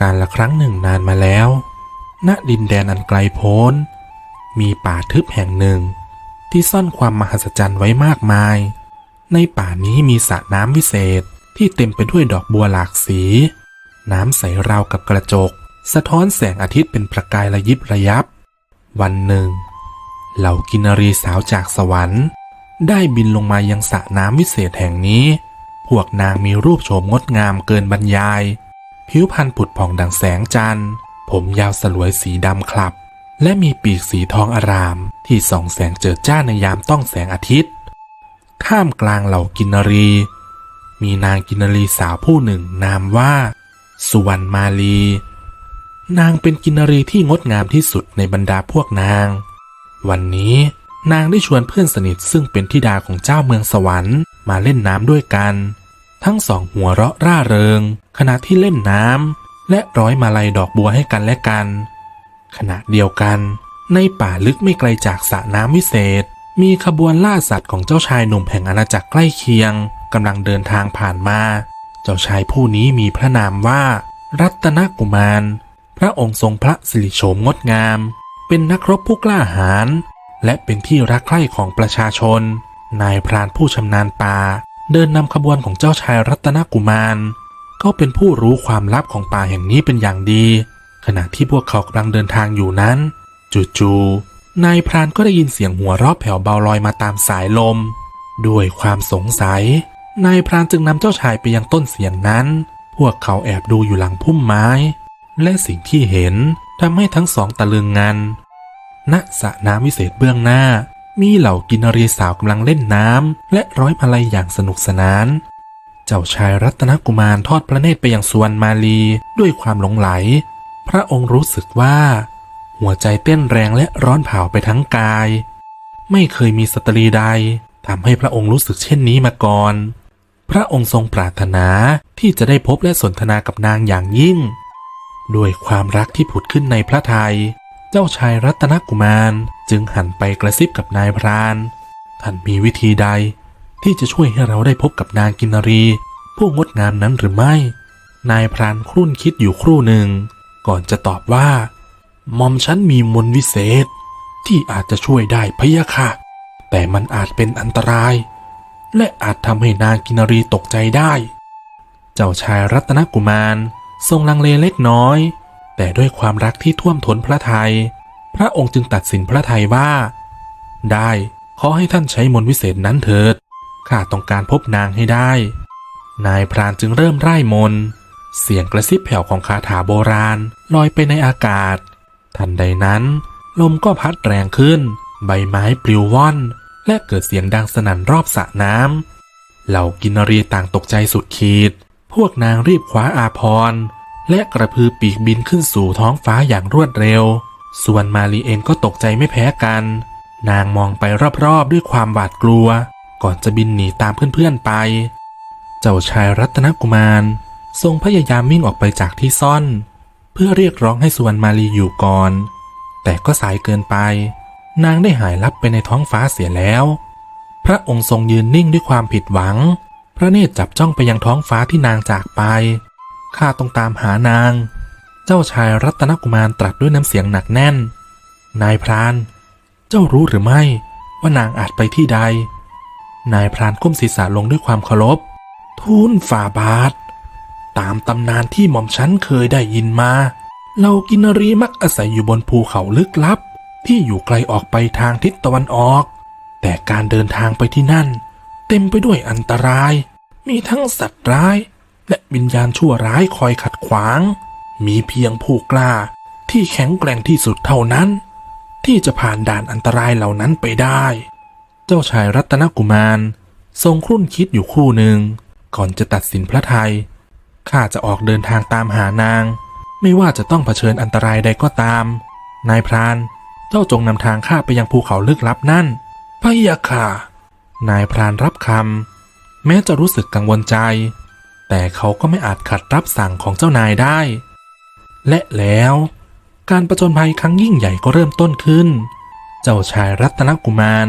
การละครั้งหนึ่งนานมาแล้ว ณ ดินแดนอันไกลโพ้น มีป่าทึบแห่งหนึ่ง ที่ซ่อนความมหัศจรรย์ไว้มากมาย ในป่านี้มีสระน้ำวิเศษที่เต็มไปด้วยดอกบัวหลากสี น้ำใสราวกับกระจก สะท้อนแสงอาทิตย์เป็นประกายระยิบระยับ วันหนึ่ง เหล่ากินรีสาวจากสวรรค์ ได้บินลงมายังสระน้ำวิเศษแห่งนี้ พวกนางมีรูปโฉมงดงามเกินบรรยาย ผิวพรรณผุดผ่องดังแสงจันทร์ ผมยาวสลวยสีดำคลับ และมีปีกสีทองอาราม ที่ส่องแสงเจิดจ้าในยามต้องแสงอาทิตย์ ท่ามกลางเหล่ากินรี มีนางกินรีสาวผู้หนึ่งนามว่า สุวรรณมาลี นางเป็นกินนรีที่งดงามที่สุดในบรรดาพวกนาง วันนี้นางได้ชวนเพื่อนสนิทซึ่งเป็นธิดาของเจ้าเมืองสวรรค์มาเล่นน้ำด้วยกัน ทั้งสองหัวเราะร่าเริง ขณะที่เล่นน้ำและร้อยมาลัยดอกบัวให้กันและกัน ขณะเดียวกัน ในป่าลึกไม่ไกลจากสระน้ำวิเศษ มีขบวนล่าสัตว์ของเจ้าชายหนุ่มแห่งอาณาจักรใกล้เคียงกำลังเดินทางผ่านมา เจ้าชายผู้นี้มีพระนามว่า รัตนกุมาร พระองค์ทรงพระสิริโฉมงดงาม เป็นนักรบผู้กล้าหาญและเป็นที่รักใคร่ของประชาชน นายพรานผู้ชำนาญป่า เดินนำขบวนของเจ้าชายรัตนกุมาร ก็เป็นผู้รู้ความลับของป่าแห่งนี้เป็นอย่างดี ขณะที่พวกเขากำลังเดินทางอยู่นั้นจู่ๆนายพรานก็ได้ยินเสียงหัวเราะแผ่วเบาลอยมาตามสายลม ด้วยความสงสัย นายพรานจึงนำเจ้าชายไปยังต้นเสียงนั้น พวกเขาแอบดูอยู่หลังพุ่มไม้ และสิ่งที่เห็นทำให้ทั้งสองตะลึงงันณสระน้ำวิเศษเบื้องหน้า มีเหล่ากินนรีสาวกำลังเล่นน้ำและร้อยมาลัยอย่างสนุกสนาน เจ้าชายรัตนกุมารทอดพระเนตรไปยังสวนมาลีด้วยความหลงไหล พระองค์รู้สึกว่า หัวใจเต้นแรงและร้อนเผาไปทั้งกาย ไม่เคยมีสตรีใดทำให้พระองค์รู้สึกเช่นนี้มาก่อน พระองค์ทรงปรารถนาที่จะได้พบและสนทนากับนางอย่างยิ่ง ด้วยความรักที่ผุดขึ้นในพระทัย เจ้าชายรัตนกุมารจึงหันไปกระซิบกับนายพราน ท่านมีวิธีใด ที่จะช่วยให้เราได้พบกับนางกินรี ผู้งดงามนั้นหรือไม่ นายพรานครุ่นคิดอยู่ครู่หนึ่ง ก่อนจะตอบว่าหม่อมฉันมีมนต์วิเศษ ที่อาจจะช่วยได้พะยะค่ะ แต่มันอาจเป็นอันตราย และอาจทำให้นางกินนรีตกใจได้ เจ้าชายรัตนกุมาร ทรงลังเลเล็กน้อย แต่ด้วยความรักที่ท่วมท้นพระทยัยพระองค์จึงตัดสินพระทัยว่า ได้ขอให้ท่านใช้มนต์วิเศษนั้นเถิด ข้าต้องการพบนางให้ได้ นายพรานจึงเริ่มไร้มน เสียงกระซิบแผ่วของคาถาโบราณลอยไปในอากาศ ทันใดนั้น ลมก็พัดแรงขึ้น ใบไม้ปลิวว่อน และเกิดเสียงดังสนั่นรอบสระน้ำเหล่ากินรีต่างตกใจสุดขีด พวกนางรีบคว้าอาพรและกระพือปีกบินขึ้นสู่ท้องฟ้าอย่างรวดเร็ว ส่วนมาลีเองก็ตกใจไม่แพ้กัน นางมองไปรอบๆด้วยความหวาดกลัว ก่อนจะบินหนีตามเพื่อนๆไป เจ้าชายรัตนกุมาร ทรงพยายามวิ่งออกไปจากที่ซ่อน เพื่อเรียกร้องให้สุวรรณมาลีอยู่ก่อน แต่ก็สายเกินไป นางได้หายลับไปในท้องฟ้าเสียแล้ว พระองค์ทรงยืนนิ่งด้วยความผิดหวัง พระเนตรจับจ้องไปยังท้องฟ้าที่นางจากไป ข้าต้องตามหานาง เจ้าชายรัตนกุมารตรัสด้วยน้ำเสียงหนักแน่น นายพราน เจ้ารู้หรือไม่ว่านางอาจไปที่ใด นายพรานก้มศีรษะลงด้วยความเคารพ ทูลฝ่าบาท ตามตำนานที่หม่อมฉันเคยได้ยินมาเรากินนรีมักอาศัยอยู่บนภูเขาลึกลับ ที่อยู่ไกลออกไปทางทิศตะวันออก แต่การเดินทางไปที่นั่น เต็มไปด้วยอันตราย มีทั้งสัตว์ร้าย และวิญญาณชั่วร้ายคอยขัดขวาง มีเพียงผู้กล้าที่แข็งแกร่งที่สุดเท่านั้น ที่จะผ่านด่านอันตรายเหล่านั้นไปได้ เจ้าชายรัตนกุมาร ทรงครุ่นคิดอยู่คู่หนึ่ง ก่อนจะตัดสินพระทัยข้าจะออกเดินทางตามหานาง ไม่ว่าจะต้องเผชิญอันตรายใดก็ตาม นายพราน เจ้าจงนำทางข้าไปยังภูเขาลึกลับนั่นพะยะค่ะ นายพรานรับคำแม้จะรู้สึกกังวลใจ แต่เขาก็ไม่อาจขัดรับสั่งของเจ้านายได้ และแล้วการประจนภัยครั้งยิ่งใหญ่ก็เริ่มต้นขึ้น เจ้าชายรัตนกุมาร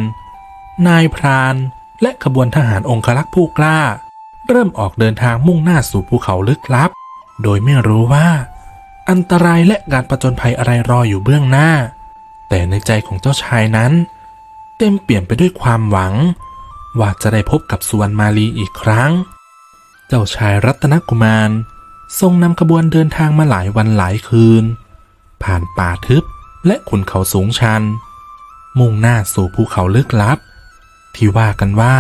นายพราน และขบวนทหารองครักษ์ผู้กล้า เริ่มออกเดินทางมุ่งหน้าสู่ภูเขาลึกลับ โดยไม่รู้ว่า อันตรายและการประจนภัยอะไรรออยู่เบื้องหน้า แต่ในใจของเจ้าชายนั้น เต็มเปี่ยมไปด้วยความหวัง ว่าจะได้พบกับสุวรรณมาลีอีกครั้ง เจ้าชายรัตนกุมาร ทรงนำขบวนเดินทางมาหลายวันหลายคืน ผ่านป่าทึบและขุนเขาสูงชัน มุ่งหน้าสู่ภูเขาลึกลับ ที่ว่ากันว่า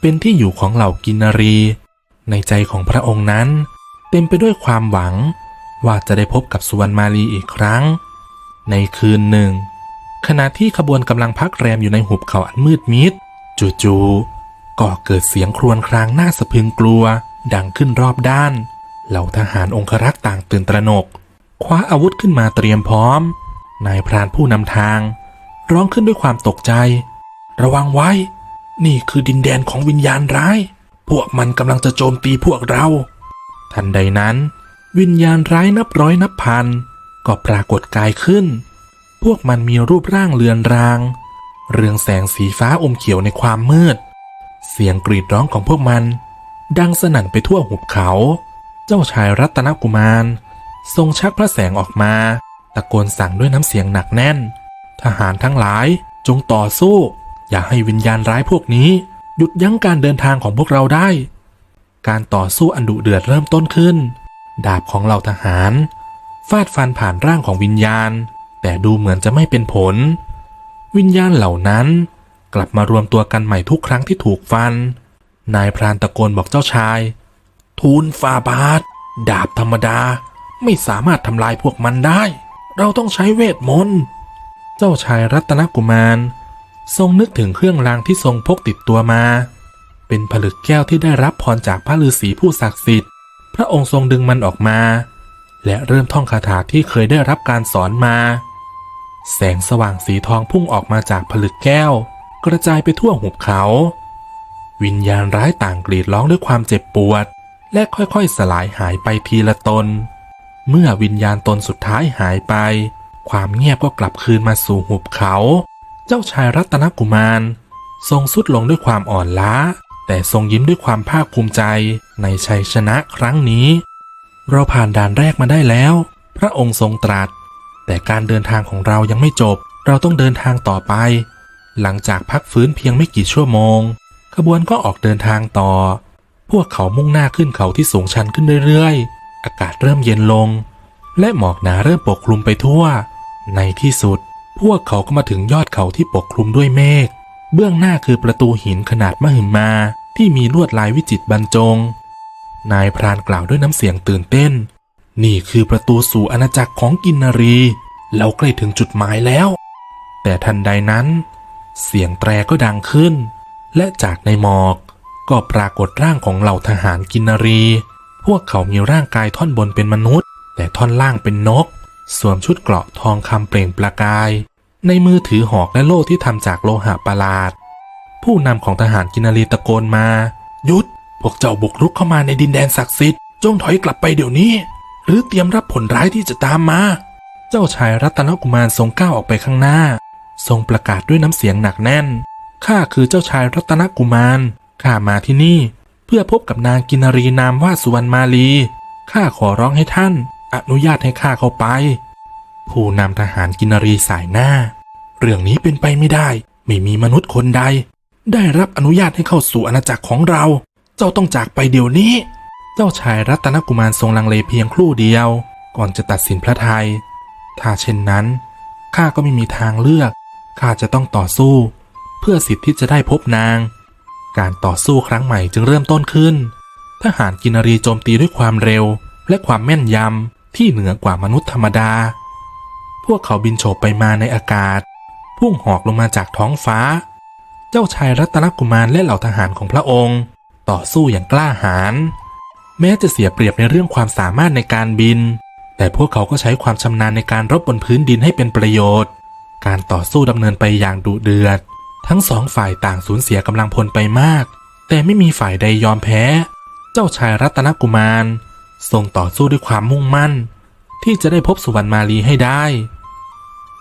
เป็นที่อยู่ของเหล่ากินรี ในใจของพระองค์นั้น เต็มไปด้วยความหวัง ว่าจะได้พบกับสุวรรณมาลีอีกครั้ง ในคืนหนึ่ง ขณะที่ขบวนกำลังพักแรมอยู่ในหุบเขาอันมืดมิด จู่ๆก็เกิดเสียงครวญครางน่าสะพึงกลัว ดังขึ้นรอบด้าน เหล่าทหารองครักษ์ต่างตื่นตระหนก คว้าอาวุธขึ้นมาเตรียมพร้อมนายพรานผู้นำทาง ร้องขึ้นด้วยความตกใจ ระวังไว้ นี่คือดินแดนของวิญญาณร้าย พวกมันกำลังจะโจมตีพวกเรา ทันใดนั้น วิญญาณร้ายนับร้อยนับพัน ก็ปรากฏกายขึ้น พวกมันมีรูปร่างเลือนราง เรืองแสงสีฟ้าอมเขียวในความมืด เสียงกรีดร้องของพวกมัน ดังสนั่นไปทั่วหุบเขา เจ้าชายรัตนกุมาร ทรงชักพระแสงออกมา ตะโกนสั่งด้วยน้ำเสียงหนักแน่น ทหารทั้งหลายจงต่อสู้ อย่าให้วิญญาณร้ายพวกนี้ หยุดยั้งการเดินทางของพวกเราได้ การต่อสู้อันดุเดือดเริ่มต้นขึ้น ดาบของเหล่าทหาร ฟาดฟันผ่านร่างของวิญญาณ แต่ดูเหมือนจะไม่เป็นผล วิญญาณเหล่านั้น กลับมารวมตัวกันใหม่ทุกครั้งที่ถูกฟัน นายพรานตะโกนบอกเจ้าชาย ทูลฟาบาทดาบธรรมดาไม่สามารถทำลายพวกมันได้ เราต้องใช้เวทมนต์ เจ้าชายรัตนกุมาร ทรงนึกถึงเครื่องรางที่ทรงพกติดตัวมา เป็นผลึกแก้วที่ได้รับพรจากพระฤาษีผู้ศักดิ์สิทธิ์ พระองค์ทรงดึงมันออกมา และเริ่มท่องคาถาที่เคยได้รับการสอนมา แสงสว่างสีทองพุ่งออกมาจากผลึกแก้ว กระจายไปทั่วหุบเขา วิญญาณร้ายต่างกรีดร้องด้วยความเจ็บปวด และค่อยๆสลายหายไปทีละตน เมื่อวิญญาณตนสุดท้ายหายไป ความเงียบก็กลับคืนมาสู่หุบเขา เจ้าชายรัตนกุมาร ทรงสุดลงด้วยความอ่อนล้า แต่ทรงยิ้มด้วยความภาคภูมิใจในชัยชนะครั้งนี้ เราผ่านด่านแรกมาได้แล้ว พระองค์ทรงตรัส แต่การเดินทางของเรายังไม่จบ เราต้องเดินทางต่อไป หลังจากพักฟื้นเพียงไม่กี่ชั่วโมง ขบวนก็ออกเดินทางต่อ พวกเขามุ่งหน้าขึ้นเขาที่สูงชันขึ้นเรื่อยๆ อากาศเริ่มเย็นลง และหมอกหนาเริ่มปกคลุมไปทั่ว ในที่สุด พวกเขาก็มาถึงยอดเขาที่ปกคลุมด้วยเมฆ เบื้องหน้าคือประตูหินขนาดมหึมาที่มีลวดลายวิจิตรบรรจง นายพรานกล่าวด้วยน้ำเสียงตื่นเต้น นี่คือประตูสู่อาณาจักรของกินนารี เราใกล้ถึงจุดหมายแล้ว แต่ทันใดนั้น เสียงแตรก็ดังขึ้น และจากในหมอกก็ปรากฏร่างของเหล่าทหารกินนารี พวกเขามีร่างกายท่อนบนเป็นมนุษย์ แต่ท่อนล่างเป็นนก สวมชุดเกราะทองคำเปล่งประกาย ในมือถือหอกและโล่ที่ทำจากโลหะประหลาด ผู้นำของทหารกินารีตะโกนมา หยุด พวกเจ้าบุกรุกเข้ามาในดินแดนศักดิ์สิทธิ์จงถอยกลับไปเดี๋ยวนี้ หรือเตรียมรับผลร้ายที่จะตามมา เจ้าชายรัตนกุมารทรงก้าวออกไปข้างหน้า ทรงประกาศด้วยน้ำเสียงหนักแน่นข้าคือเจ้าชายรัตนกุมารข้ามาที่นี่ เพื่อพบกับนางกินารีนามว่าสุวรรณมาลีข้าขอร้องให้ท่าน อนุญาตให้ข้าเข้าไป ผู้นำทหารกินารีสายหน้า เรื่องนี้เป็นไปไม่ได้ ไม่มีมนุษย์คนใด ได้รับอนุญาตให้เข้าสู่อาณาจักรของเรา เจ้าต้องจากไปเดี๋ยวนี้ เจ้าชายรัตนกุมารทรงลังเลเพียงครู่เดียว ก่อนจะตัดสินพระทัยถ้าเช่นนั้นข้าก็ไม่มีทางเลือกข้าจะต้องต่อสู้ เพื่อสิทธิ์ที่จะได้พบนาง การต่อสู้ครั้งใหม่จึงเริ่มต้นขึ้น ทหารกินนารีโจมตีด้วยความเร็วและความแม่นยำ ที่เหนือกว่ามนุษย์ธรรมดา พวกเขาบินโฉบไปมาในอากาศ พุ่งหอกลงมาจากท้องฟ้า เจ้าชายรัตนกุมารและเหล่าทหารของพระองค์ ต่อสู้อย่างกล้าหาญ แม้จะเสียเปรียบในเรื่องความสามารถในการบิน แต่พวกเขาก็ใช้ความชำนาญในการรบบนพื้นดินให้เป็นประโยชน์ การต่อสู้ดำเนินไปอย่างดุเดือด ทั้งสองฝ่ายต่างสูญเสียกำลังพลไปมาก แต่ไม่มีฝ่ายใดยอมแพ้ เจ้าชายรัตนกุมาร ทรงต่อสู้ด้วยความมุ่งมั่น ที่จะได้พบสุวรรณมาลีให้ได้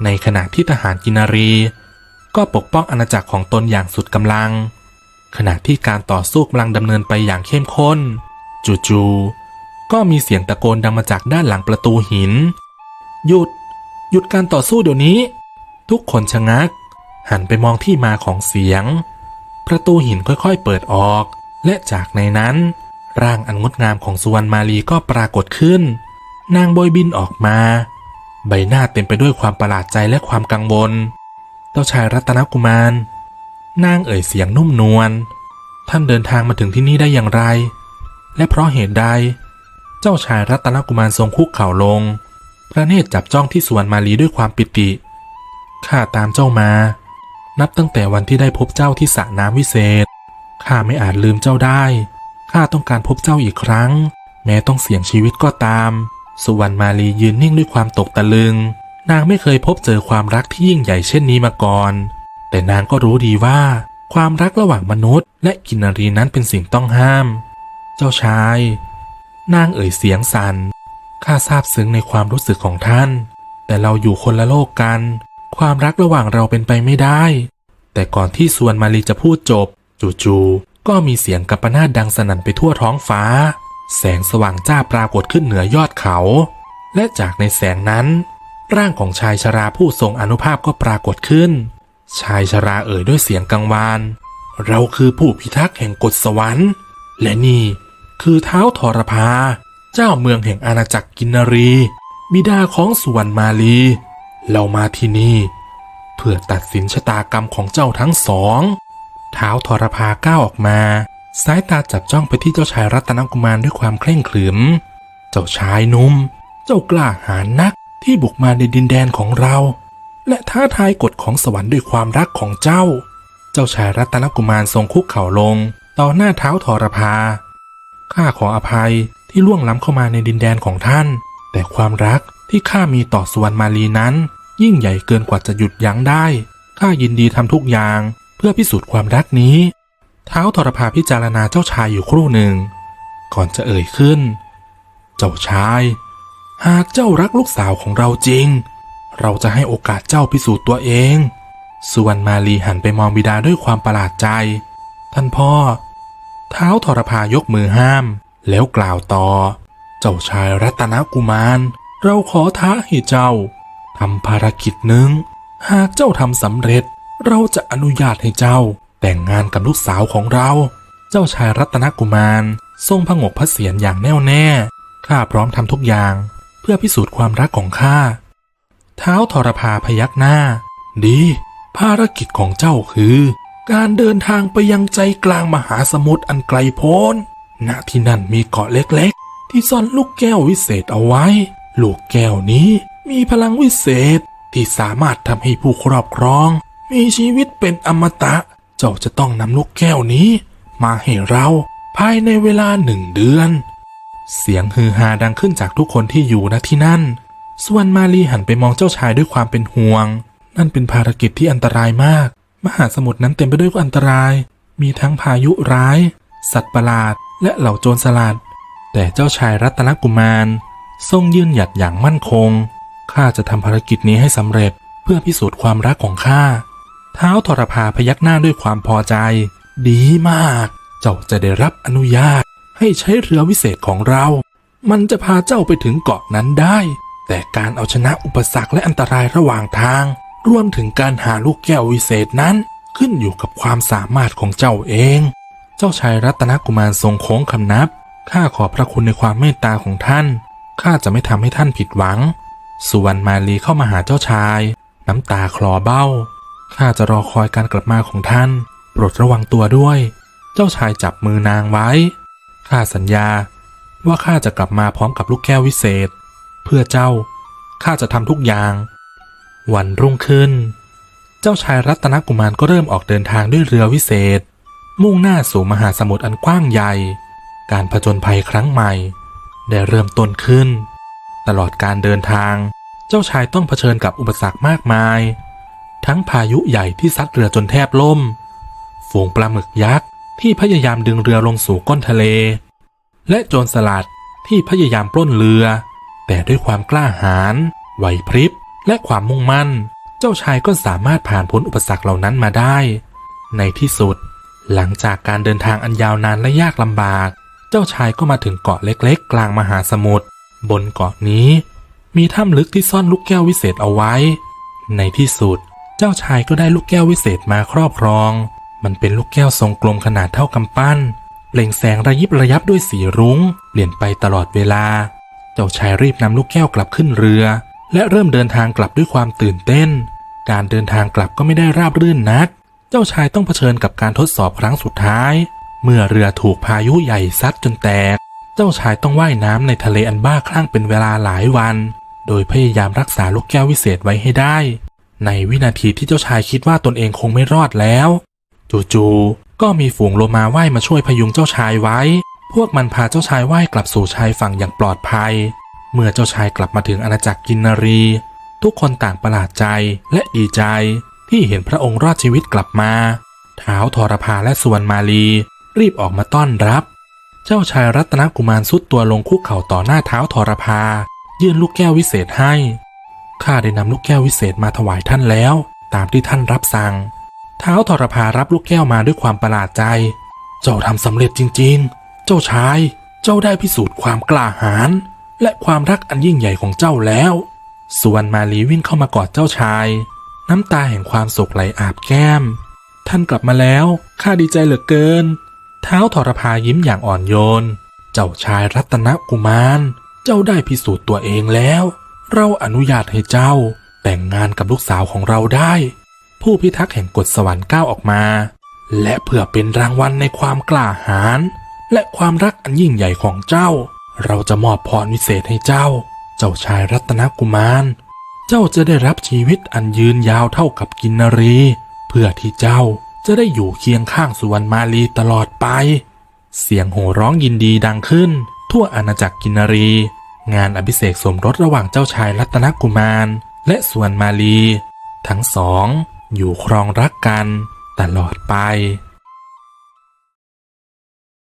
ในขณะที่ทหารกินารี ก็ปกป้องอาณาจักรของตนอย่างสุดกำลัง ขณะที่การต่อสู้กำลังดำเนินไปอย่างเข้มข้น จู่ๆก็มีเสียงตะโกนดังมาจากด้านหลังประตูหิน หยุด หยุดการต่อสู้เดี๋ยวนี้ ทุกคนชะงัก หันไปมองที่มาของเสียง ประตูหินค่อยๆเปิดออกและจากในนั้น ร่างอันงดงามของสุวรรณมาลีก็ปรากฏขึ้น นางโบยบินออกมา ใบหน้าเต็มไปด้วยความประหลาดใจและความกังวล เจ้าชายรัตนกุมาร นางเอ่ยเสียงนุ่มนวล ท่านเดินทางมาถึงที่นี่ได้อย่างไร และเพราะเหตุใด เจ้าชายรัตนกุมารทรงคุกเข่าลง พระเนตรจับจ้องที่สุวรรณมาลีด้วยความปิติ ข้าตามเจ้ามา นับตั้งแต่วันที่ได้พบเจ้าที่สระน้ำวิเศษ ข้าไม่อาจลืมเจ้าได้ ข้าต้องการพบเจ้าอีกครั้ง แม้ต้องเสี่ยงชีวิตก็ตาม สุวรรณมาลียืนนิ่งด้วยความตกตะลึง นางไม่เคยพบเจอความรักที่ยิ่งใหญ่เช่นนี้มาก่อน แต่นางก็รู้ดีว่า ความรักระหว่างมนุษย์ และกินรีนั้นเป็นสิ่งต้องห้าม เจ้าชาย นางเอ่ยเสียงสัน่นข้าซาบซึ้งในความรู้สึกของท่าน แต่เราอยู่คนละโลกกัน ความรักระหว่างเราเป็นไปไม่ได้ แต่ก่อนที่สวนมาลีจะพูดจบ จู่ ก็มีเสียงกัปนาดดังสนั่นไปทั่วท้องฟ้า แสงสว่างจ้าปรากฏขึ้นเหนือยอดเขา และจากในแสงนั้น ร่างของชายชราผู้ทรงอนุภาพก็ปรากฏขึ้น ชายชราเอ่ยด้วยเสียงกังวาน เราคือผู้พิทักษ์แห่งกฎสวรรค์ และนี่คือเท้าทรพา เจ้าเมืองแห่งอาณาจักรกินนรี บิดาของสุวรรณมาลี เรามาที่นี่ เพื่อตัดสินชะตากรรมของเจ้าทั้งสอง เท้าทรพาก้าวออกมา สายตาจับจ้องไปที่เจ้าชายรัตนกุมารด้วยความเคร่งขรึม เจ้าชายนุ่ม เจ้ากล้าหาญนักที่บุกมาในดินแดนของเรา และท้าทายกฎของสวรรค์ด้วยความรักของเจ้า เจ้าชายรัตนกุมารทรงคุกเข่าลง ต่อหน้าเท้าทรพา ข้าขออภัยที่ล่วงล้ำเข้ามาในดินแดนของท่าน แต่ความรักที่ข้ามีต่อสวรรณมาลีนั้น ยิ่งใหญ่เกินกว่าจะหยุดยั้งได้ข้ายินดีทำทุกอย่าง พื่อพิสูจน์ความรักนี้เท้าทรพาพิจารณาเจ้าชายอยู่ครู่หนึ่ง ก่อนจะเอ่ยขึ้น เจ้าชาย หากเจ้ารักลูกสาวของเราจริง เราจะให้โอกาสเจ้าพิสูจน์ตัวเองสุวรรณมาลีหันไปมองบิดาด้วยความประหลาดใจ ท่านพ่อ เท้าทรพายกมือห้าม แล้วกล่าวต่อ เจ้าชายรัตนกุมาร เราขอท้าให้เจ้าทำภารกิจหนึ่ง หากเจ้าทำสำเร็จ เราจะอนุญาตให้เจ้า แต่งงานกับลูกสาวของเรา เจ้าชายรัตนกุมาร ทรงผงกพระเศียรอย่างแน่วแน่ ข้าพร้อมทำทุกอย่าง เพื่อพิสูจน์ความรักของข้า เท้าทรพาพยักหน้า ดี ภารกิจของเจ้าคือ การเดินทางไปยังใจกลางมหาสมุทรอันไกลโพ้น ณ ที่นั่นมีเกาะเล็กๆ ที่ซ่อนลูกแก้ววิเศษเอาไว้ ลูกแก้วนี้มีพลังวิเศษที่สามารถทำให้ผู้ครอบครอง มีชีวิตเป็นอมตะ เจ้าจะต้องนำลูกแก้วนี้ มาให้เราภายในเวลาหนึ่งเดือน เสียงฮือฮาดังขึ้นจากทุกคนที่อยู่ณที่นั่น ส่วนมาลีหันไปมองเจ้าชายด้วยความเป็นห่วง นั่นเป็นภารกิจที่อันตรายมาก มหาสมุทรนั้นเต็มไปด้วยอันตราย มีทั้งพายุร้าย สัตว์ประหลาด และเหล่าโจรสลัด แต่เจ้าชายรัตนกุมาร ทรงยืนหยัดอย่างมั่นคง ข้าจะทำภารกิจนี้ให้สำเร็จเพื่อพิสูจน์ความรักของข้า ท้าทรพาพยักหน้าด้วยความพอใจ ดีมาก เจ้าจะได้รับอนุญาต ให้ใช้เรือวิเศษของเรา มันจะพาเจ้าไปถึงเกาะนั้นได้ แต่การเอาชนะอุปสรรคและอันตรายระหว่างทาง รวมถึงการหาลูกแก้ววิเศษนั้น ขึ้นอยู่กับความสามารถของเจ้าเอง เจ้าชายรัตนกุมารทรงโค้งคำนับ ข้าขอพระคุณในความเมตตาของท่าน ข้าจะไม่ทำให้ท่านผิดหวัง สุวรรณมาลีเข้ามาหาเจ้าชาย น้ำตาคลอเบ้า ข้าจะรอคอยการกลับมาของท่าน โปรดระวังตัวด้วย เจ้าชายจับมือนางไว้ ข้าสัญญาว่าข้าจะกลับมาพร้อมกับลูกแก้ววิเศษ เพื่อเจ้า ข้าจะทำทุกอย่าง วันรุ่งขึ้น เจ้าชายรัตนกุมารก็เริ่มออกเดินทางด้วยเรือวิเศษ มุ่งหน้าสู่มหาสมุทรอันกว้างใหญ่ การผจญภัยครั้งใหม่ ได้เริ่มต้นขึ้น ตลอดการเดินทาง เจ้าชายต้องเผชิญกับอุปสรรคมากมาย ทั้งพายุใหญ่ที่ซัดเรือจนแทบล่ม ฝูงปลาหมึกยักษ์ที่พยายามดึงเรือลงสู่ก้นทะเล และโจรสลัดที่พยายามปล้นเรือ แต่ด้วยความกล้าหาญไหวพริบ และความมุ่งมั่น เจ้าชายก็สามารถผ่านพ้นอุปสรรคเหล่านั้นมาได้ ในที่สุด หลังจากการเดินทางอันยาวนานและยากลำบาก เจ้าชายก็มาถึงเกาะเล็กๆ กลางมหาสมุทรบนเกาะนี้ มีถ้ำลึกที่ซ่อนลูกแก้ววิเศษเอาไว้ ในที่สุด เจ้าชายก็ได้ลูกแก้ววิเศษมาครอบครอง มันเป็นลูกแก้วทรงกลมขนาดเท่ากำปั้น เปล่งแสงระยิบระยับด้วยสีรุง้ง เปลี่ยนไปตลอดเวลา เจ้าชายรีบนำลูกแก้วกลับขึ้นเรือ และเริ่มเดินทางกลับด้วยความตื่นเต้น การเดินทางกลับก็ไม่ได้ราบรื่นนัก เจ้าชายต้องเผชิญกับการทดสอบครั้งสุดท้าย เมื่อเรือถูกพายุใหญ่ซัดจนแตก เจ้าชายต้องว่ายน้ำในทะเลอันบ้าคลั่งเป็นเวลาหลายวัน โดยพยายามรักษาลูกแก้ววิเศษไว้ให้ได้ ในวินาทีที่เจ้าชายคิดว่าตนเองคงไม่รอดแล้ว จู่ๆก็มีฝูงโลมาว่ายมาช่วยพยุงเจ้าชายไว้ พวกมันพาเจ้าชายว่ายกลับสู่ชายฝั่งอย่างปลอดภัย เมื่อเจ้าชายกลับมาถึงอาณาจักรกินนารี ทุกคนต่างประหลาดใจและดีใจที่เห็นพระองค์รอดชีวิตกลับมาเท้าวทรพาและสุวรรณมาลี รีบออกมาต้อนรับ เจ้าชายรัตนกุมารสุดตัวลงคุกเข่าต่อหน้าเท้าทรพา ยื่นลูกแก้ววิเศษให้ ข้าได้นำลูกแก้ววิเศษมาถวายท่านแล้ว ตามที่ท่านรับสั่ง เท้าวทรพารับลูกแก้วมาด้วยความประหลาดใจ เจ้าทำสำเร็จจริง ๆ เจ้าชาย เจ้าได้พิสูจน์ความกล้าหาญและความรักอันยิ่งใหญ่ของเจ้าแล้วสุวรรณมาลีวิ่งเข้ามากอดเจ้าชาย น้ำตาแห่งความโศกไหลอาบแก้ม ท่านกลับมาแล้วข้าดีใจเหลือเกิน เท้าวทรพายิ้มอย่างอ่อนโยน เจ้าชายรัตนกุมาร เจ้าได้พิสูจน์ตัวเองแล้ว เราอนุญาตให้เจ้าแต่งงานกับลูกสาวของเราได้ ผู้พิทักษ์แห่งกฎสวรรค์ก้าวออกมา และเพื่อเป็นรางวัลในความกล้าหาญและความรักอันยิ่งใหญ่ของเจ้า เราจะมอบพรวิเศษให้เจ้า เจ้าชายรัตนกุมาร เจ้าจะได้รับชีวิตอันยืนยาวเท่ากับกินนรี เพื่อที่เจ้าจะได้อยู่เคียงข้างสุวรรณมาลีตลอดไป เสียงโห่ร้องยินดีดังขึ้น ทั่วอาณาจักรกินนรี งานอภิเษกสมรสระหว่างเจ้าชายรัตนกุมาร และส่วนมาลี ทั้งสองอยู่ครองรักกันตลอดไป